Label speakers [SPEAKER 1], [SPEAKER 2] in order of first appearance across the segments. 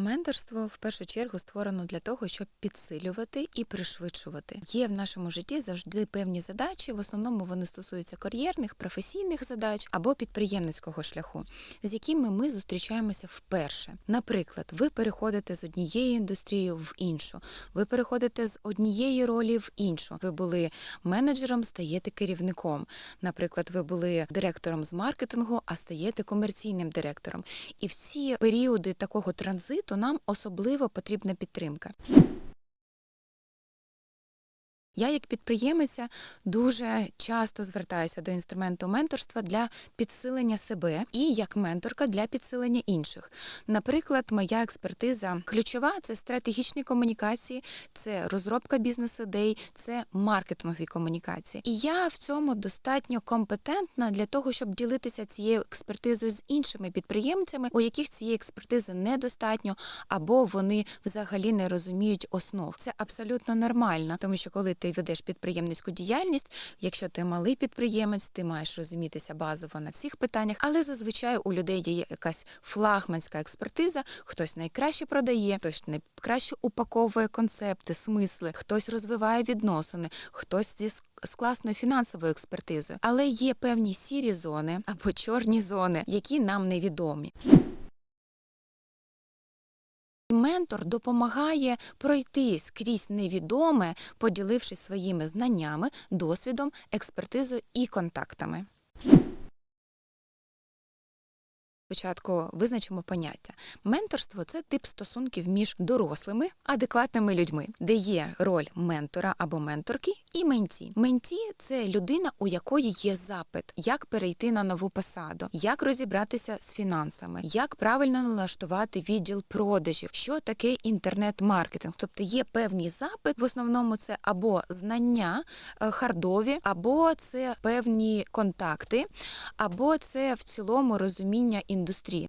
[SPEAKER 1] Менторство в першу чергу створено для того, щоб підсилювати і пришвидшувати. Є в нашому житті завжди певні задачі. В основному вони стосуються кар'єрних, професійних задач або підприємницького шляху, з якими ми зустрічаємося вперше. Наприклад, ви переходите з однієї індустрії в іншу, ви переходите з однієї ролі в іншу. Ви були менеджером, стаєте керівником. Наприклад, ви були директором з маркетингу, а стаєте комерційним директором. І в ці періоди такого транзиту нам особливо потрібна підтримка. Я, як підприємиця, дуже часто звертаюся до інструменту менторства для підсилення себе і як менторка для підсилення інших. Наприклад, моя експертиза ключова це стратегічні комунікації, це розробка бізнес-ідей, це маркетингові комунікації. І я в цьому достатньо компетентна для того, щоб ділитися цією експертизою з іншими підприємцями, у яких цієї експертизи недостатньо, або вони взагалі не розуміють основ. Це абсолютно нормально, тому що коли ти ведеш підприємницьку діяльність, якщо ти малий підприємець, ти маєш розумітися базово на всіх питаннях, але зазвичай у людей є якась флагманська експертиза, хтось найкраще продає, хтось найкраще упаковує концепти, смисли, хтось розвиває відносини, хтось зі з класною фінансовою експертизою. Але є певні сірі зони або чорні зони, які нам невідомі. Ментор допомагає пройти скрізь невідоме, поділившись своїми знаннями, досвідом, експертизою і контактами. Спочатку визначимо поняття. Менторство це тип стосунків між дорослими, адекватними людьми, де є роль ментора або менторки і менті. Менті це людина, у якої є запит, як перейти на нову посаду, як розібратися з фінансами, як правильно налаштувати відділ продажів, що таке інтернет-маркетинг. Тобто є певний запит, в основному це або знання е, хардові, або це певні контакти, або це в цілому розуміння індустрії.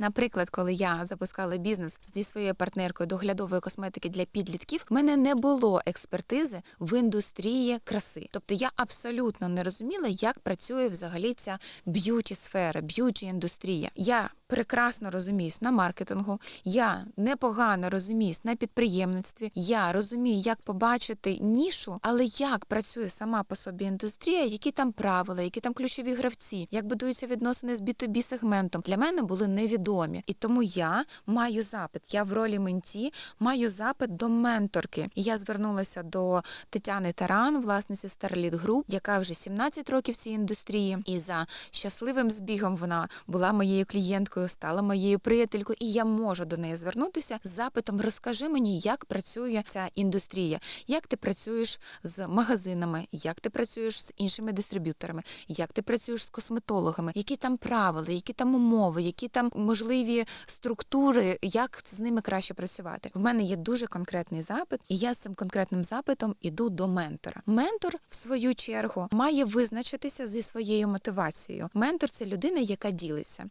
[SPEAKER 1] Наприклад, коли я запускала бізнес зі своєю партнеркою доглядової косметики для підлітків, в мене не було експертизи в індустрії краси. Тобто я абсолютно не розуміла, як працює взагалі ця б'юті сфера, б'юті індустрія. Я прекрасно розуміюсь на маркетингу, я непогано розуміюсь на підприємництві. Я розумію, як побачити нішу, але як працює сама по собі індустрія, які там правила, які там ключові гравці, як будуються відносини з B2B сегментом, для мене були невідомі. І тому я маю запит. Я в ролі менті маю запит до менторки. І я звернулася до Тетяни Таран, власниці Starlit Group, яка вже 17 років в цій індустрії. І за щасливим збігом вона була моєю клієнткою, стала моєю приятелькою, і я можу до неї звернутися з запитом: розкажи мені, як працює ця індустрія, як ти працюєш з магазинами, як ти працюєш з іншими дистриб'юторами, як ти працюєш з косметологами, які там правила, які там умови, які там можливі структури, як з ними краще працювати. В мене є дуже конкретний запит, і я з цим конкретним запитом іду до ментора. Ментор, в свою чергу, має визначитися зі своєю мотивацією. Ментор це людина, яка ділиться.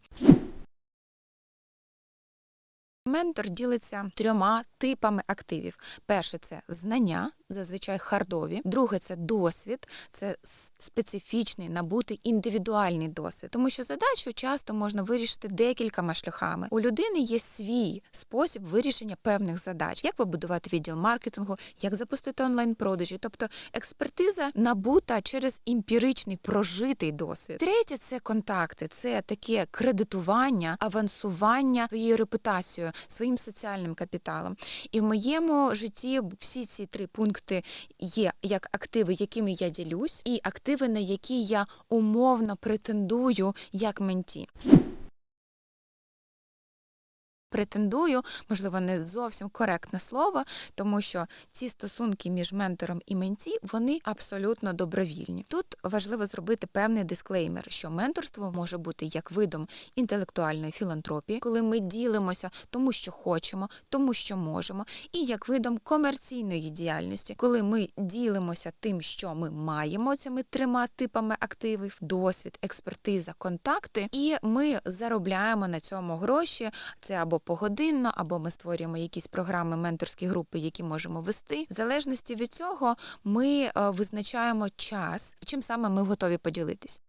[SPEAKER 1] Ментор ділиться трьома типами активів: перше це знання, зазвичай хардові. Друге це досвід, це специфічний, набутий індивідуальний досвід. Тому що задачу часто можна вирішити декількома шляхами. У людини є свій спосіб вирішення певних задач, як побудувати відділ маркетингу, як запустити онлайн-продажі. Тобто експертиза набута через емпіричний прожитий досвід. Третє це контакти, це таке кредитування, авансування своєю репутацією, своїм соціальним капіталом. І в моєму житті всі ці три пункти є як активи, якими я ділюсь, і активи, на які я умовно претендую як менті. Претендую, можливо, не зовсім коректне слово, тому що ці стосунки між ментором і менті вони абсолютно добровільні. Тут важливо зробити певний дисклеймер, що менторство може бути як видом інтелектуальної філантропії, коли ми ділимося тому, що хочемо, тому що можемо, і як видом комерційної діяльності, коли ми ділимося тим, що ми маємо цими трьома типами активів: досвід, експертиза, контакти, і ми заробляємо на цьому гроші. Це або погодинно, або ми створюємо якісь програми менторські групи, які можемо вести. В залежності від цього ми е, визначаємо час, чим саме ми готові поділитись.